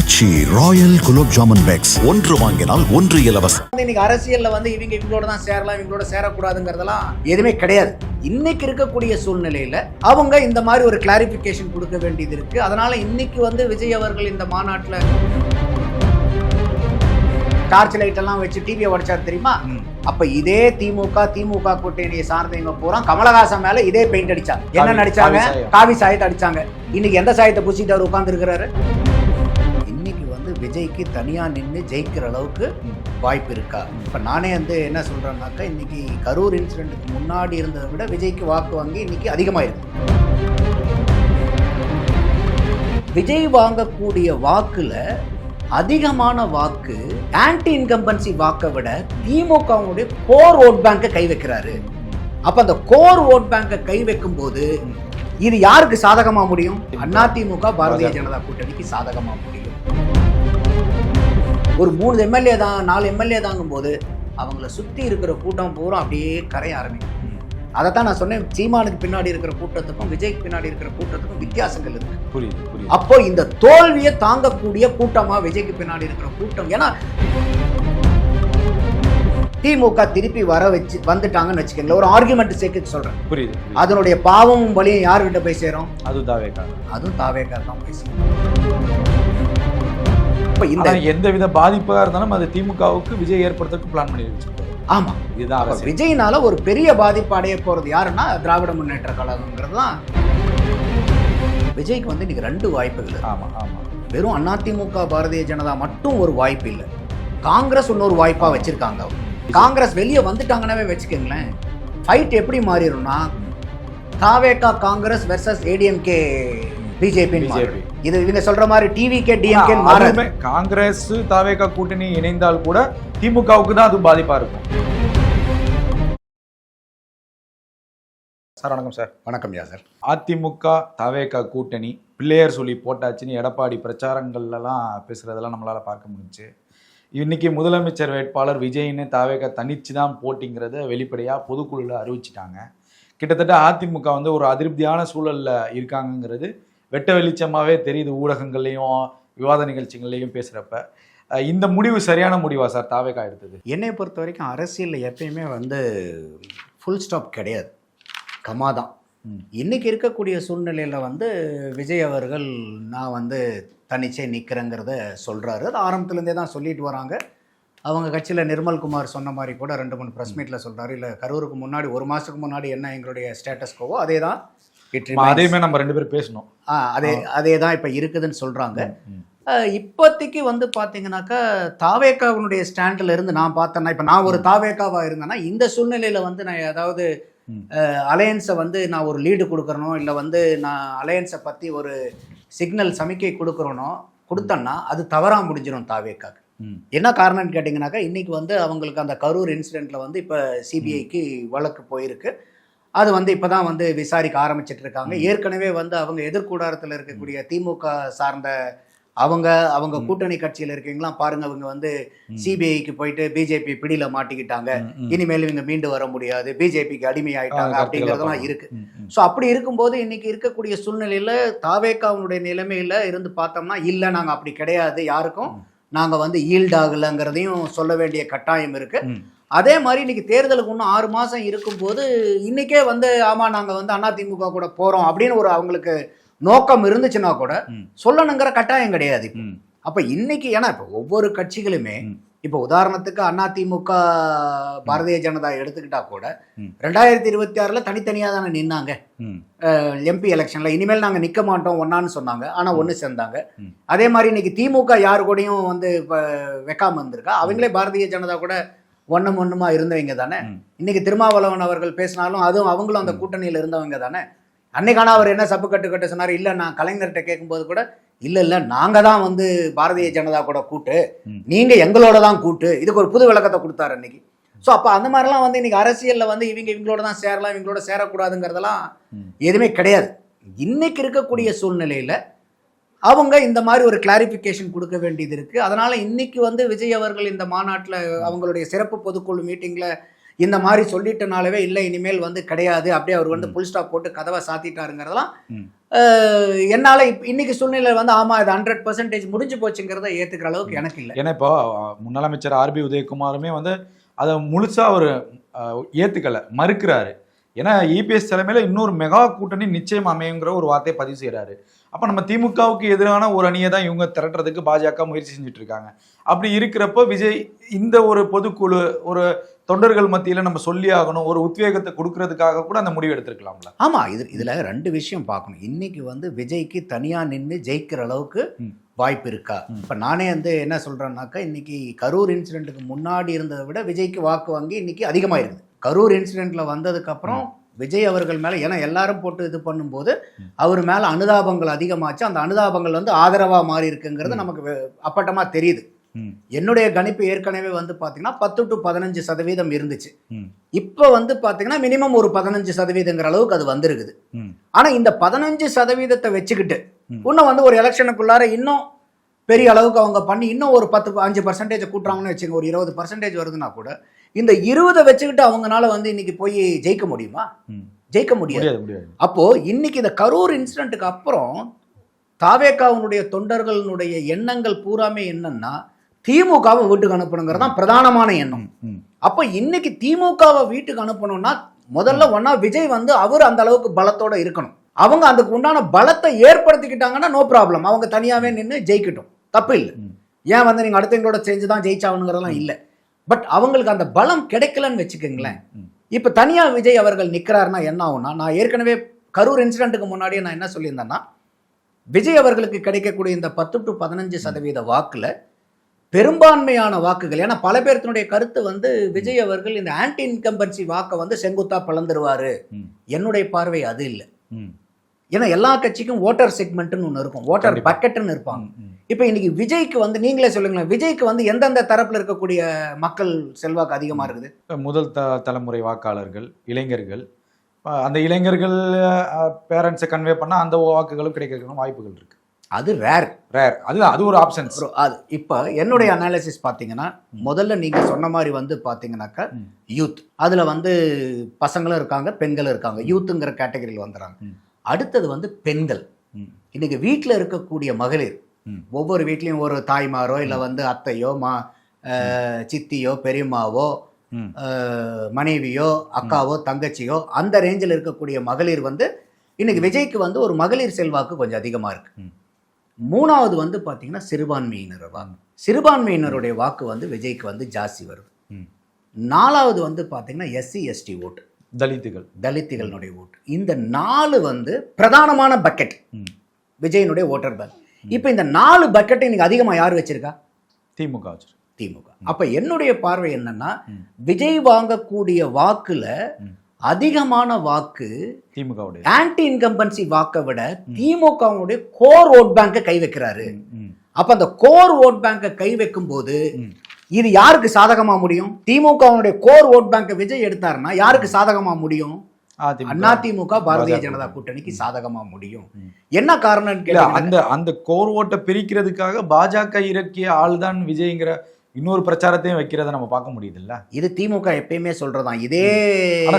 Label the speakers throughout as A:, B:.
A: ஆச்சி royal gulab jamun packs ஒன்று வாங்கினால் ஒன்று இலவசம்.
B: இன்னைக்கு அரசியல்ல வந்து இவங்க இவங்களோட தான் சேரலாம் இவங்களோட சேரக்கூடாதுங்கிறதெல்லாம் எதுவுமே கிடையாது. இன்னைக்கு இருக்கக்கூடிய சூழ்நிலையில அவங்க இந்த மாதிரி ஒரு கிளாரிபிகேஷன் கொடுக்க வேண்டியது இருக்கு. அதனால இன்னைக்கு வந்து விஜய் அவர்கள் இந்த மாநாட்டுல டார்ச் லைட் எல்லாம் வச்சு டிவியை உடைச்சார் தெரியுமா? அப்ப இதே திமுக திமுக கூட்டணியை சார்ந்தவங்க பூரா கமலஹாசன் மேல இதே பெயிண்ட் அடிச்சாங்க. என்ன நடிச்சாங்க?
C: காவி
B: சாயத்தை அடிச்சாங்க. இன்னைக்கு எந்த சாயத்தை பூசிட்டு அவர் உட்கார்ந்து இருக்கிறாரு விஜய்க்கு தனியா நின்று ஜெயிக்கிற அளவுக்கு வாய்ப்பு இருக்கா? இப்ப நானே வந்து என்ன சொல்றேன்னாக்கா இன்னைக்கு கரூர் இன்சிடென்ட்டுக்கு முன்னாடி இருந்ததை விட விஜய்க்கு வாக்கு வாங்கி இன்னைக்கு அதிகமாயிருக்கு. விஜய் வாங்கக்கூடிய வாக்குல அதிகமான வாக்கு ஆன்டி இன்கம்பன்சி வாக்கை விட திமுகவுடைய கோர் ஓட் பேங்கை கை வைக்கிறாரு. அப்ப அந்த கோர் ஓட் பேங்கை கை வைக்கும் போது இது யாருக்கு சாதகமா முடியும்? அதிமுக பாரதிய ஜனதா கூட்டணிக்கு சாதகமா முடியும். ஒரு மூணு எம்எல்ஏ தான் நாலு எம்எல்ஏ தாங்கும் போது அவங்கள சுத்தி இருக்கிற கூட்டம் பூரா அப்படியே கரைய ஆரம்பிக்கும். அதைத்தான் நான் சொன்னேன் சீமானுக்கு பின்னாடி இருக்கிற கூட்டத்துக்கும் விஜய்க்கு பின்னாடி இருக்கிற கூட்டத்துக்கும் வித்தியாசங்கள் இருக்கு.
C: புரியுது புரியுது.
B: அப்போ இந்த தோல்வியை தாங்கக்கூடிய கூட்டமா விஜய்க்கு பின்னாடி இருக்கிற கூட்டம் ஏன்னா திமுக திருப்பி வர வச்சு வந்துட்டாங்கன்னு வச்சுக்கோங்களேன் ஒரு ஆர்குமெண்ட் சேர்க்க சொல்றேன்.
C: புரியுது.
B: அதனுடைய பாவமும் வலியும் யார்கிட்ட போய் சேரும்?
C: அது தாவேக்காக
B: அதுவும் தாவேக்கார் தான் போய் சேரும். இப்ப இந்த
C: ஆனா எந்தவித பாதிப்பாக இருந்தாலும் அது திமுகவுக்கு விஜய் ஏற்படுத்துறதுக்கு பிளான் பண்ணி வச்சிருக்காரு
B: ஆமா.
C: இதுதான்
B: அப்ப விஜய்னால ஒரு பெரிய பாதிப்பு அடைய போறது யாருன்னா திராவிட முன்னேற்ற கழகங்கிறது தான். விஜய்க்கு வந்து இன்னைக்கு ரெண்டு வாய்ப்புகள் இருக்கு.
C: ஆமா ஆமா.
B: வெறும் அதிமுக பாரதிய ஜனதா மட்டும் ஒரு வாய்ப்பு இல்லை. காங்கிரஸ் இன்னொரு வாய்ப்பா வச்சிருக்காங்க. காங்கிரஸ் வெளியே வந்துட்டாங்கன்னாவே வச்சுக்கோங்களேன். ஃபைட் எப்படி மாறிடும்னா தாவேகா காங்கிரஸ் வெர்சஸ் ஏடிஎம்கே பிஜேபி
C: BJP.
B: இது இவங்க சொல்ற மாதிரி டிவிகே டிஎம்கே
C: ஆனா,
B: மாறாது
C: அதுவுமே காங்கிரஸ் தாவேகா கூட்டணி இணைந்தால் கூட திமுகவுக்கு தான் அது பாதிப்பா இருக்கும். சார் வணக்கம் சார்.
B: வணக்கம் யா சார்.
C: அதிமுக தாவேகா கூட்டணி பிள்ளையர் சொல்லி போட்டாச்சுன்னு எடப்பாடி பிரச்சாரங்கள்லாம் பேசுறதெல்லாம் நம்மளால பார்க்க முடிஞ்சுச்சு இன்னைக்கு முதலமைச்சர் வேட்பாளர் விஜய்னு தாவேகா தனிச்சு தான் போட்டிங்கிறத வெளிப்படையா பொதுக்குழுல அறிவிச்சிட்டாங்க. கிட்டத்தட்ட அதிமுக வந்து ஒரு அதிருப்தியான சூழல்ல இருக்காங்கங்கிறது வெட்ட வெளிச்சமாவே தெரியுது ஊடகங்கள்லையும் விவாத நிகழ்ச்சிகள்லையும் பேசுறப்ப. அஹ் இந்த முடிவு சரியான முடிவா சார்? தாவேகா எடுத்தது.
B: என்னை பொறுத்த வரைக்கும் அரசியலில் எப்பயுமே வந்து ஃபுல் ஸ்டாப் கிடையாது. கமா தான்.
C: ம்.
B: இன்னைக்கு இருக்கக்கூடிய சூழ்நிலையில் வந்து விஜய் அவர்கள் நான் வந்து தனிச்சே நிற்கிறேங்கிறத சொல்கிறாரு அது ஆரம்பத்துலேருந்தே தான் சொல்லிட்டு வராங்க. அவங்க கட்சியில் நிர்மல்குமார் சொன்ன மாதிரி கூட ரெண்டு மூணு ப்ரெஸ் மீட்டில் சொல்கிறாரு இல்லை கரூருக்கு முன்னாடி ஒரு மாதத்துக்கு முன்னாடி என்ன எங்களுடைய ஸ்டேட்டஸ் கோவோ அதே தான்
C: அதையுமே நம்ம ரெண்டு பேரும் பேசணும்.
B: அதே அதே தான் இப்போ இருக்குதுன்னு சொல்கிறாங்க இப்போதைக்கு வந்து பார்த்தீங்கன்னாக்கா தாவேக்காவினுடைய ஸ்டாண்டில் இருந்து நான் பார்த்தேன்னா இப்போ நான் ஒரு தாவேக்காவாக இருந்தேன்னா இந்த சூழ்நிலையில் வந்து நான் ஏதாவது. அலையன்ஸை வந்து நான் ஒரு லீடு கொடுக்குறனோ இல்லை வந்து நான் அலையன்ஸை பற்றி ஒரு சிக்னல் சமிக்கை கொடுக்குறனோ கொடுத்தேன்னா அது தவறாக முடிஞ்சிடும் தாவேக்காக்கு. என்ன காரணம்னு கேட்டிங்கனாக்கா இன்றைக்கி வந்து அவங்களுக்கு அந்த கரூர் இன்சிடெண்ட்டில் வந்து இப்போ சிபிஐக்கு வழக்கு போயிருக்கு. அது வந்து இப்போ தான் வந்து விசாரிக்க ஆரம்பிச்சிட்டு இருக்காங்க ஏற்கனவே வந்து அவங்க எதிர்கூடாரத்தில் இருக்கக்கூடிய திமுக சார்ந்த அவங்க அவங்க. கூட்டணி கட்சியில் இருக்கீங்களாம் பாருங்க அவங்க வந்து. சிபிஐக்கு போயிட்டு பிஜேபி பிடியில மாட்டிக்கிட்டாங்க. இனிமேல் இவங்க மீண்டு வர முடியாது பிஜேபிக்கு அடிமையாயிட்டாங்க
C: ஆ,
B: அப்படிங்கிறதெல்லாம் இருக்கு. ஸோ அப்படி இருக்கும்போது இன்னைக்கு இருக்கக்கூடிய சூழ்நிலையில தாவேக்காவுடைய நிலைமையில இருந்து பார்த்தோம்னா இல்லை நாங்கள் அப்படி கிடையாது யாருக்கும். நாங்கள் வந்து ஈல்ட் ஆகலைங்கிறதையும் சொல்ல வேண்டிய கட்டாயம் இருக்கு. அதே மாதிரி இன்னைக்கு தேர்தலுக்கு இன்னும் ஆறு மாதம் இருக்கும்போது இன்னைக்கே வந்து ஆமாம் நாங்கள் வந்து அதிமுக கூட போகிறோம் அப்படின்னு ஒரு அவங்களுக்கு நோக்கம் இருந்துச்சுன்னா கூட. சொல்லணுங்கிற கட்டாயம் கிடையாது. அப்போ இன்னைக்கு ஏன்னா இப்போ ஒவ்வொரு கட்சிகளுமே. இப்போ உதாரணத்துக்கு அதிமுக பாரதிய ஜனதா எடுத்துக்கிட்டா கூட. ரெண்டாயிரத்தி இருபத்தி ஆறில் தனித்தனியாக தானே நின்னாங்க. எம்பி எலெக்ஷனில் இனிமேல் நாங்கள் நிற்க மாட்டோம் ஒன்னான்னு சொன்னாங்க ஆனால் ஒன்று சேர்ந்தாங்க. அதே மாதிரி இன்னைக்கு திமுக யாரு கூடயும் வந்து இப்போ வைக்காம இருந்திருக்கா அவங்களே பாரதிய ஜனதா கூட ஒன்றும் ஒன்றுமா இருந்தவங்க தானே. இன்னைக்கு திருமாவளவன் அவர்கள் பேசினாலும் அதுவும் அவங்களும் அந்த கூட்டணியில் இருந்தவங்க தானே? அன்னைக்கான அவர் என்ன சப்பு கட்டு கட்ட சொன்னார்? இல்லை நான் கலைஞர்கிட்ட கேட்கும்போது கூட இல்லை இல்லை நாங்கள் தான் வந்து பாரதிய ஜனதா கூட கூட்டு. நீங்கள் எங்களோட தான் கூட்டு. இதுக்கு ஒரு புது விளக்கத்தை கொடுத்தாரு அன்னைக்கு. ஸோ அப்போ அந்த மாதிரிலாம் வந்து இன்னைக்கு அரசியலில் வந்து இவங்க இவங்களோட தான் சேரலாம் இவங்களோட சேரக்கூடாதுங்கிறதெல்லாம். எதுவுமே கிடையாது. இன்னைக்கு இருக்கக்கூடிய சூழ்நிலையில் அவங்க இந்த மாதிரி ஒரு கிளாரிஃபிகேஷன் கொடுக்க வேண்டியது இருக்கு. அதனால இன்னைக்கு வந்து விஜய் அவர்கள் இந்த மாநாட்டில் அவங்களுடைய சிறப்பு பொதுக்குழு மீட்டிங்கில் இந்த மாதிரி சொல்லிட்டனாலவே இல்லை இனிமேல் வந்து கிடையாது அப்படியே அவர் வந்து புல் ஸ்டாப் போட்டு கதவை சாத்திட்டாருங்கிறதெல்லாம் என்னால இப்ப இன்னைக்கு சூழ்நிலை வந்து ஆமா இது ஹண்ட்ரட் பர்சன்டேஜ் முடிஞ்சு போச்சுங்கிறத ஏத்துக்கிற அளவுக்கு எனக்கு இல்லை.
C: ஏன்னா இப்போ முன்னாள் அமைச்சர் ஆர்பி உதயகுமாருமே வந்து அதை முழுசா அவர் ஏத்துக்கல மறுக்கிறாரு. ஏன்னா இபிஎஸ் தலைமையில இன்னொரு மெகா கூட்டணி நிச்சயம் அமையுங்கிற ஒரு வார்த்தையை பதிவு செய்றாரு. அப்ப நம்ம திமுகவுக்கு எதிரான ஒரு அணியை தான் இவங்க திரட்டுறதுக்கு பாஜக முயற்சி செஞ்சுட்டு இருக்காங்க அப்படி இருக்கிறப்ப விஜய் இந்த ஒரு பொதுக்குழு ஒரு தொண்டர்கள் மத்தியில நம்ம சொல்லி ஆகணும் ஒரு உத்வேகத்தை கொடுக்கறதுக்காக கூட அந்த முடிவு எடுத்திருக்கலாம்ல?
B: ஆமா இது இதுல ரெண்டு விஷயம் பார்க்கணும். இன்னைக்கு வந்து விஜய்க்கு தனியா நின்று ஜெயிக்கிற அளவுக்கு. வாய்ப்பு இருக்கா. இப்ப நானே வந்து என்ன சொல்றேன்னாக்கா இன்னைக்கு கரூர் இன்சிடென்ட்டுக்கு முன்னாடி இருந்ததை விட விஜய்க்கு வாக்கு வங்கி இன்னைக்கு அதிகமா இருக்குது கரூர் இன்சிடென்ட்ல வந்ததுக்கு அப்புறம் விஜய் அவர்கள் மேல ஏன்னா எல்லாரும் போட்டு இது பண்ணும்போது. அவர் மேல அனுதாபங்கள் அதிகமாச்சு அந்த அனுதாபங்கள் வந்து ஆதரவா மாறி இருக்குங்கிறது. நமக்கு வெ- அப்பட்டமா தெரியுது என்னுடைய கணிப்பு ஏற்கனவே வந்து பாத்தீங்கன்னா பத்து டு பதினஞ்சு சதவீதம் இருந்துச்சு இப்போ வந்து பாத்தீங்கன்னா மினிமம் ஒரு பதினஞ்சு சதவீதங்கிற அளவுக்கு அது வந்திருக்குது
C: ம்,
B: ஆனா இந்த பதினஞ்சு சதவீதத்தை வச்சுக்கிட்டு. இன்னும் வந்து ஒரு எலெக்ஷனுக்குள்ளார இன்னும் பெரிய அளவுக்கு அவங்க பண்ணி இன்னும் ஒரு பத்து அஞ்சு பர்சன்டேஜ் கூட்டுறாங்கன்னு வச்சுங்க ஒரு இருபது பர்சன்டேஜ் வருதுன்னா கூட இந்த இருபதை வச்சுக்கிட்டு அவங்கனால வந்து இன்னைக்கு போய் ஜெயிக்க முடியுமா. ஜெயிக்க முடியாது. அப்போ இன்னைக்கு இந்த கரூர் இன்சிடென்ட்டுக்கு அப்புறம் தாவேக்காவுடைய தொண்டர்களுடைய எண்ணங்கள் பூராமே என்னன்னா திமுகவை வீட்டுக்கு அனுப்பணுங்கிறது தான் பிரதானமான எண்ணம். அப்போ இன்னைக்கு திமுகவை வீட்டுக்கு அனுப்பணும்னா முதல்ல ஒன்னா விஜய் வந்து அவர் அந்த அளவுக்கு பலத்தோட இருக்கணும். அவங்க அதுக்கு உண்டான பலத்தை ஏற்படுத்திக்கிட்டாங்கன்னா நோ ப்ராப்ளம் அவங்க தனியாவே நின்று ஜெயிக்கட்டும். தப்பு இல்லை. ஏன் வந்து நீங்க அடுத்தவங்களோட செஞ்சு தான் ஜெயிச்சாகணுங்கிறதெல்லாம் இல்லை. பட் அவங்களுக்கு அந்த பலம் கிடைக்கலன்னு வச்சுக்கோங்களேன். இப்ப தனியா விஜய் அவர்கள் நிக்கிறாருன்னா என்ன ஆகும்னா நான் ஏற்கனவே கரூர் இன்சிடென்ட்டுக்கு முன்னாடியே நான் என்ன சொல்லியிருந்தேன்னா விஜய் அவர்களுக்கு கிடைக்கக்கூடிய இந்த பத்து டு பதினஞ்சு சதவீத வாக்குல பெரும்பான்மையான வாக்குகள் ஏன்னா பல பேர்த்தினுடைய கருத்து வந்து விஜய் அவர்கள் இந்த ஆன்டி இன்கம்பன்சி வாக்கை வந்து செங்குத்தா பிளந்துருவாரு.
C: ம்.
B: என்னுடைய பார்வை அது இல்லை. ஏன்னா எல்லா கட்சிக்கும் ஓட்டர் செக்மெண்ட்னு ஒன்று இருக்கும். ஓட்டர். பக்கெட்னு இருப்பாங்க. இப்போ இன்னைக்கு விஜய்க்கு வந்து நீங்களே சொல்லுங்களேன். விஜய்க்கு வந்து எந்தெந்த தரப்புல இருக்கக்கூடிய மக்கள் செல்வாக்கு அதிகமா இருக்குது?
C: முதல் த தலைமுறை வாக்காளர்கள் இளைஞர்கள். அந்த இளைஞர்கள் பேரண்ட்ஸை கன்வே பண்ணால் அந்த வாக்குகளும் கிடைக்கிறதுக்கு வாய்ப்புகள் இருக்கு.
B: அது ரேர்
C: ரேர் அது அது ஒரு ஆப்ஷன்ஸ்
B: அது இப்போ என்னுடைய அனாலிசிஸ் பார்த்தீங்கன்னா முதல்ல நீங்க சொன்ன மாதிரி வந்து பார்த்தீங்கன்னாக்கா. யூத் அதுல வந்து பசங்களும் இருக்காங்க பெண்களும் இருக்காங்க. யூத்துங்கிற கேட்டகரியில் வந்துடுறாங்க. அடுத்தது வந்து பெண்கள். இன்னைக்கு வீட்டில் இருக்கக்கூடிய மகளிர். ஒவ்வொரு வீட்லேயும் ஒரு தாய்மாரோ இல்லை வந்து அத்தையோ மா சித்தியோ பெரியம்மாவோ மனைவியோ அக்காவோ தங்கச்சியோ அந்த ரேஞ்சில் இருக்கக்கூடிய மகளிர் வந்து இன்னைக்கு விஜய்க்கு வந்து ஒரு மகளிர் செல்வாக்கு கொஞ்சம் அதிகமாக இருக்கு. மூணாவது வந்து பார்த்தீங்கன்னா சிறுபான்மையினர் வாக்கு. சிறுபான்மையினருடைய வாக்கு வந்து விஜய்க்கு வந்து ஜாஸ்தி வருது.
C: ம்.
B: நாலாவது வந்து பார்த்தீங்கன்னா எஸ்சி எஸ்டி ஓட்டு.
C: தலித்துகள்.
B: தலித்துகளுடைய ஓட்டு. இந்த நாலு வந்து பிரதானமான பக்கெட். விஜயனுடைய ஓட்டர் பேங்க் இப்போ இந்த நாலு பக்கெட்டை இன்னைக்கு அதிகமாக யார் வச்சிருக்கா?
C: திமுக வச்சிருக்கு.
B: திமுக. அப்ப என்னுடைய பார்வை என்னன்னா. விஜய் வாங்கக்கூடிய வாக்குல. அதிகமான வாக்கு
C: திமுகவுடைய.
B: ஆன்டி இன்கம்பன்சி வாக்கை விட திமுகவுடைய கோர் ஓட் பேங்கை கை வைக்கிறாரு. அப்ப அந்த கோர் ஓட் பேங்கை கை வைக்கும் போது. இது யாருக்கு சாதகமா முடியும்? திமுகவுடைய கோர் ஓட் பேங்கை விஜய் எடுத்தாருன்னா யாருக்கு சாதகமா முடியும்?
C: அதிமுக.
B: பாரதிய. ஜனதா கூட்டணிக்கு சாதகமா முடியும். என்ன கேட்டீங்கன்னா
C: அந்த அந்த கோர் ஓட்டை பிரிக்கிறதுக்காக பாஜக இறக்கிய ஆள்தான் விஜய்ங்கிற இன்னொரு பிரச்சாரத்தையும் வைக்கிறத நம்ம பார்க்க முடியுதுல்ல?
B: இது திமுக எப்பயுமே சொல்றதான் இதே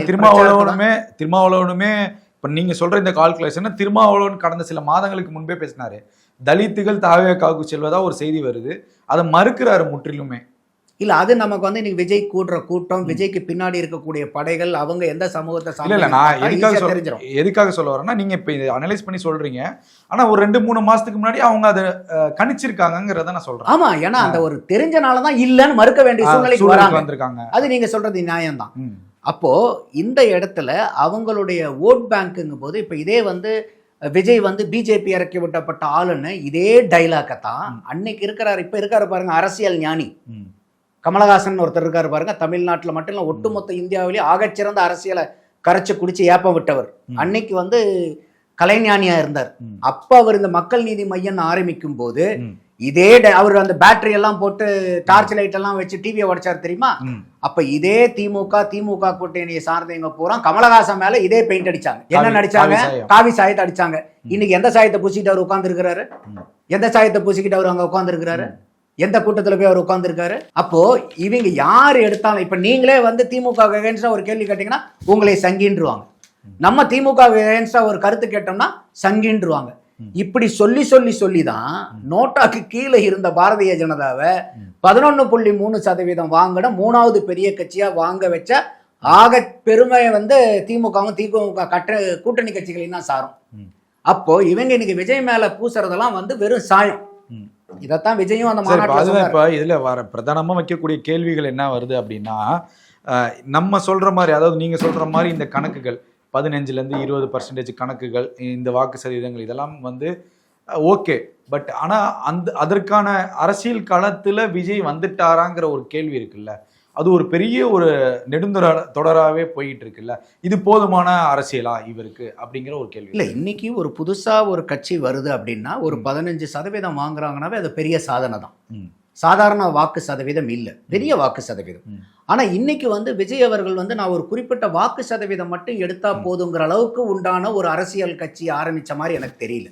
C: திருமாவளவனுமே திருமாவளவனுமே இப்ப நீங்க சொல்ற இந்த கால்குலேஷன் திருமாவளவன் கடந்த சில மாதங்களுக்கு முன்பே பேசினாரு. தலித்துகள் தாவேக்காவுக்கு செல்வதா ஒரு செய்தி வருது. அதை மறுக்கிறாரு முற்றிலுமே.
B: இல்ல அது நமக்கு வந்து இன்னைக்கு விஜய் கூடுற கூட்டம் விஜய்க்கு பின்னாடி இருக்கக்கூடிய படைகள் அவங்க எந்த சமூகத்தை
C: இல்ல நான் எதுக்காக
B: தெரிஞ்சிரும்.
C: எதுக்காக சொல்ல வரேன்னா நீங்க இப்ப இதை அனலைஸ் பண்ணி சொல்றீங்க. ஆனா ஒரு ரெண்டு மூணு மாசத்துக்கு முன்னாடி அவங்க அதை அஹ், கணிச்சிருக்காங்கங்கிறத நான் சொல்றேன்.
B: ஆமா ஏன்னா அந்த ஒரு தெரிஞ்சனாலதான் இல்லன்னு மறுக்க வேண்டிய சூழ்நிலைக்கு வராங்க.
C: வந்திருக்காங்க.
B: அது நீங்க சொல்றது நியாயம்தான் அப்போ இந்த இடத்துல அவங்களுடைய ஓட் பேங்க்குங்கும் போது இப்ப இதே வந்து விஜய் வந்து பிஜேபி இறக்கி விட்டப்பட்ட ஆளுன்னு இதே டைலாக்கை தான் அன்னைக்கு இருக்கிறாரு. இப்ப இருக்காரு பாருங்க அரசியல் ஞானி. கமலஹாசன் ஒருத்தர் இருக்காரு பாருங்க தமிழ்நாட்டுல மட்டும் இல்ல ஒட்டுமொத்த இந்தியாவிலேயே ஆகச்சிறந்த அரசியலை கரைச்சு குடிச்சு ஏப்பம் விட்டவர். அன்னைக்கு வந்து கலைஞானியா இருந்தார். அப்ப அவர் இந்த மக்கள் நீதி மையம் ஆரம்பிக்கும் போது இதே அவர் அந்த பேட்டரி எல்லாம் போட்டு டார்ச் லைட் எல்லாம் வச்சு டிவியை உடைச்சார் தெரியுமா. அப்ப இதே திமுக திமுக கூட்டணியை சார்ந்தவங்க பூரா கமலஹாசன் மேல இதே பெயிண்ட் அடிச்சாங்க. என்ன நடிச்சாங்க?
C: காவி
B: சாயத்தை அடிச்சாங்க. இன்னைக்கு எந்த சாயத்தை பூசிக்கிட்டு அவர் உட்கார்ந்து. எந்த சாயத்தை பூசிக்கிட்டு அவர் அங்க உட்கார்ந்து எந்த கூட்டத்தில் போய் அவர் உட்காந்துருக்காரு அப்போ இவங்க யார் எடுத்தாலும் இப்போ நீங்களே வந்து திமுக அகேன்ஸ்டா ஒரு கேள்வி கேட்டீங்கன்னா உங்களை சங்கின்றுவாங்க. நம்ம திமுக அகேன்ஸ்டா ஒரு கருத்து கேட்டோம்னா சங்கின்றுவாங்க. இப்படி சொல்லி சொல்லி சொல்லி தான் நோட்டாக்கு கீழே இருந்த பாரதிய ஜனதாவை பதினொன்னு புள்ளி மூணு சதவீதம் வாங்கின மூணாவது பெரிய கட்சியாக வாங்க வச்ச ஆக பெருமையை வந்து திமுகவும் திமுக கட்ட கூட்டணி கட்சிகளையும் தான் சாரும். அப்போ இவங்க இன்னைக்கு விஜய் மேல பூசுறதெல்லாம் வந்து வெறும் சாயம்.
C: ம்.
B: இதைத்தான் விஜயும் அந்த
C: இப்ப
B: மாநாட்டில்.
C: இப்ப இதுல வர பிரதானமா வைக்கக்கூடிய கேள்விகள் என்ன வருது அப்படின்னா நம்ம சொல்ற மாதிரி அதாவது நீங்க சொல்ற மாதிரி இந்த கணக்குகள் பதினஞ்சுல இருந்து இருபது பர்சன்டேஜ் கணக்குகள் இந்த வாக்கு சதவீதங்கள் இதெல்லாம் வந்து ஓகே பட் ஆனா அந்த அதற்கான அரசியல் களத்துல விஜய் வந்துட்டாராங்கிற ஒரு கேள்வி இருக்குல்ல அது ஒரு பெரிய ஒரு நெடுந்தொட தொடராகவே போயிட்டு இருக்குல்ல இது போதுமான அரசியலா இவருக்கு அப்படிங்கிற ஒரு கேள்வி.
B: இல்ல இன்னைக்கு ஒரு புதுசா ஒரு கட்சி வருது அப்படின்னா ஒரு பதினஞ்சு சதவீதம் வாங்குறாங்கனாவே அது பெரிய சாதனை தான். சாதாரண வாக்கு சதவீதம் இல்ல. பெரிய வாக்கு சதவீதம்.
C: ம்.
B: ஆனா இன்னைக்கு வந்து விஜய் அவர்கள் வந்து நான் ஒரு குறிப்பிட்ட வாக்கு சதவீதம் மட்டும் எடுத்தா போதுங்கிற அளவுக்கு உண்டான ஒரு அரசியல் கட்சி ஆரம்பிச்ச மாதிரி எனக்கு தெரியல.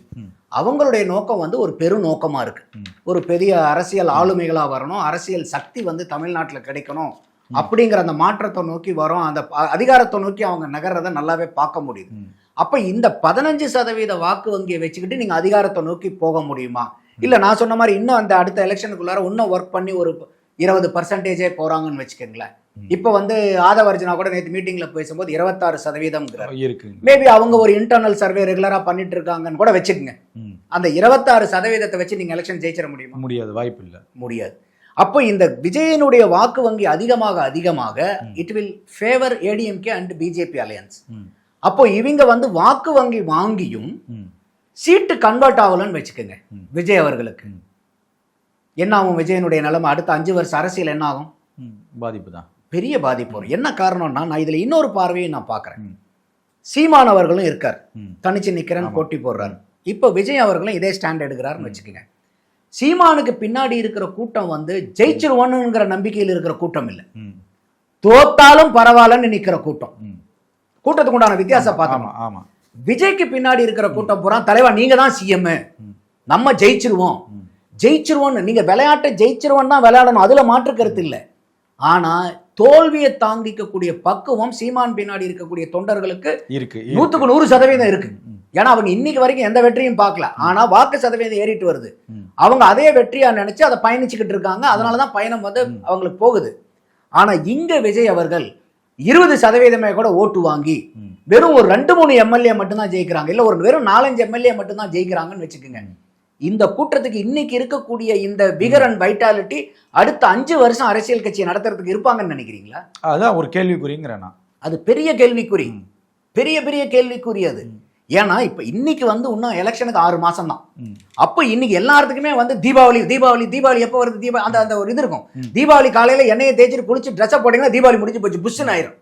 B: அவங்களுடைய நோக்கம் வந்து ஒரு பெரு நோக்கமா இருக்கு. ஒரு பெரிய அரசியல் ஆளுமைகளா வரணும் அரசியல் சக்தி வந்து தமிழ்நாட்டுல கிடைக்கணும் அப்படிங்கிற அந்த மாற்றத்தை நோக்கி வரோம். அந்த அதிகாரத்தை நோக்கி அவங்க நகர்றதை நல்லாவே பார்க்க முடியுது. அப்ப இந்த பதினஞ்சு சதவீத வாக்கு வங்கியை வச்சுக்கிட்டு நீங்க அதிகாரத்தை நோக்கி போக முடியுமா? இல்ல நான் சொன்ன மாதிரி இன்னும் அந்த அடுத்த எலெக்ஷனுக்குள்ளார இன்னும் ஒர்க் பண்ணி ஒரு இருபது பர்சன்டேஜே போறாங்கன்னு வச்சுக்கோங்களேன். இப்போ வந்து ஆதவர்ஜனா கூட நேற்று மீட்டிங்ல பேசும்போது இருபத்தாறு சதவீதம்ங்கிறார்.
C: இருக்கு
B: மேபி அவங்க ஒரு இன்டர்னல் சர்வே ரெகுலரா பண்ணிட்டு இருக்காங்கன்னு கூட வச்சுக்கோங்க. அந்த இருபத்தாறு சதவீதத்தை வச்சு நீங்க எலெக்ஷன் ஜெயிச்சிட முடியுமா?
C: முடியாது வாய்ப்பு இல்லை.
B: முடியாது. அப்போ இந்த விஜயனுடைய வாக்கு வங்கி அதிகமாக அதிகமாக it will favour ADMK and BJP alliance. அப்போ இவங்க வந்து வாக்கு வங்கி வாங்கியும். சீட்டு கன்வெர்ட் ஆகலன்னு வச்சுக்கோங்க. விஜய் அவர்களுக்கு. என்ன ஆகும் விஜயனுடைய நிலைமை அடுத்த அஞ்சு வருஷம் அரசியல் என்ன ஆகும்.
C: பாதிப்பு தான்
B: பெரிய பாதிப்பு வரும் என்ன காரணம்னா நான் இதுல இன்னொரு பார்வையை நான் பார்க்கறேன். சீமான் அவர்களும் இருக்கார். தனிச்சு நிக்கிறேன்
C: ஆமா.
B: போட்டி போடுறாரு இப்போ விஜய் அவர்களும் இதே ஸ்டாண்ட் எடுக்கிறாருன்னு வச்சுக்கோங்க சீமானுக்கு பின்னாடி இருக்கிற கூட்டம் வந்து ஜெயிச்சிருவானுங்கிற நம்பிக்கையில் இருக்கிற கூட்டம் இல்லை. தோத்தாலும் பரவாயில்லன்னு நிக்கிற கூட்டம். கூட்டத்துக்கு உண்டான வித்தியாசம் பார்த்தோம்
C: ஆமா ஆமா
B: விஜய்க்கு பின்னாடி இருக்கிற கூட்டம் பூரா தலைவா நீங்க தான் சிஎம். நம்ம ஜெயிச்சிருவோம். ஜெயிச்சிருவோம்னு நீங்க விளையாட்டை ஜெயிச்சிருவோம் தான் விளையாடணும் அதுல மாற்று கருத்து இல்லை ஆனா தோல்வியை தாங்கிக்கக்கூடிய பக்குவம் சீமான் பின்னாடி இருக்கக்கூடிய தொண்டர்களுக்கு
C: இருக்கு
B: நூத்துக்கு நூறு சதவீதம் இருக்கு. ஏன்னா அவங்க இன்னைக்கு வரைக்கும் எந்த வெற்றியும் பார்க்கல ஆனா வாக்கு சதவீதம் ஏறிட்டு வருது. அவங்க அதே வெற்றியா நினைச்சு அதை பயணிச்சுக்கிட்டு இருக்காங்க அதனாலதான் பயணம் வந்து. அவங்களுக்கு போகுது ஆனா இங்க விஜய் அவர்கள் இருபது சதவீதமே கூட ஓட்டு வாங்கி. வெறும் ஒரு ரெண்டு மூணு எம்எல்ஏ மட்டும்தான் ஜெயிக்கிறாங்க. இல்ல ஒரு வெறும் நாலஞ்சு எம்எல்ஏ மட்டும்தான் ஜெயிக்கிறாங்கன்னு வச்சுக்கோங்க. இந்த கூட்டத்துக்கு இன்னைக்கு இருக்கக்கூடிய இந்த விகர் அண்ட் வைட்டாலிட்டி அடுத்த அஞ்சு வருஷம் அரசியல் கட்சியை நடத்துறதுக்கு இருப்பாங்கன்னு நினைக்கிறீங்களா?
C: அதான் ஒரு கேள்விக்குறிங்கிறேன்
B: அது பெரிய கேள்விக்குறி. பெரிய பெரிய கேள்விக்குறி அது. ஏன்னா இப்ப இன்னைக்கு வந்து இன்னும் எலெக்ஷனுக்கு ஆறு மாசம் தான். அப்போ இன்னைக்கு எல்லாத்துக்குமே வந்து தீபாவளி தீபாவளி தீபாவளி எப்போ வருது தீபாவளி அந்த அந்த ஒரு இது இருக்கும். தீபாவளி காலையில எண்ணெயை தேய்ச்சிட்டு குளிச்சு ட்ரெஸ்ஸை போட்டீங்கன்னா தீபாவளி முடிஞ்சு போச்சு புஷ்ஷுன்னு ஆயிரும்.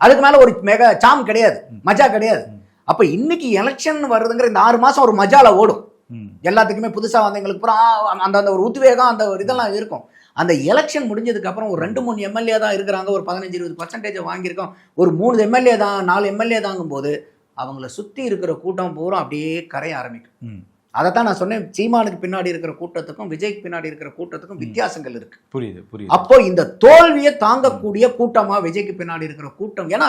B: அதுக்கு மேல ஒரு மெகா சாம் கிடையாது. மஜா கிடையாது. அப்ப இன்னைக்கு எலெக்ஷன் வருதுங்கிற இந்த ஆறு மாசம் ஒரு மஜால ஓடும். எல்லாத்துக்குமே புதுசா வந்தவங்களுக்கு பூரா அந்த அந்த ஒரு உத்வேகம் அந்த ஒரு இதெல்லாம் இருக்கும் அந்த எலெக்ஷன் முடிஞ்சதுக்கு அப்புறம் ஒரு ரெண்டு மூணு எம்எல்ஏ தான் இருக்கிறாங்க ஒரு பதினஞ்சு இருபது பர்சன்டேஜ் வாங்கியிருக்கோம் ஒரு மூணு எம்எல்ஏ தான் நாலு எம்எல்ஏ தாங்கும் போது அவங்கள சுத்தி இருக்கிற கூட்டம் பூரா அப்படியே கரைய ஆரம்பிக்கும். அதைத்தான் நான் சொன்னேன் சீமானுக்கு பின்னாடி இருக்கிற கூட்டத்துக்கும் விஜய்க்கு பின்னாடி இருக்கிற கூட்டத்துக்கும் வித்தியாசங்கள் இருக்கு.
C: புரியுது புரியுது.
B: அப்போ இந்த தோல்வியை தாங்கக்கூடிய கூட்டமா விஜய்க்கு பின்னாடி இருக்கிற கூட்டம்? ஏன்னா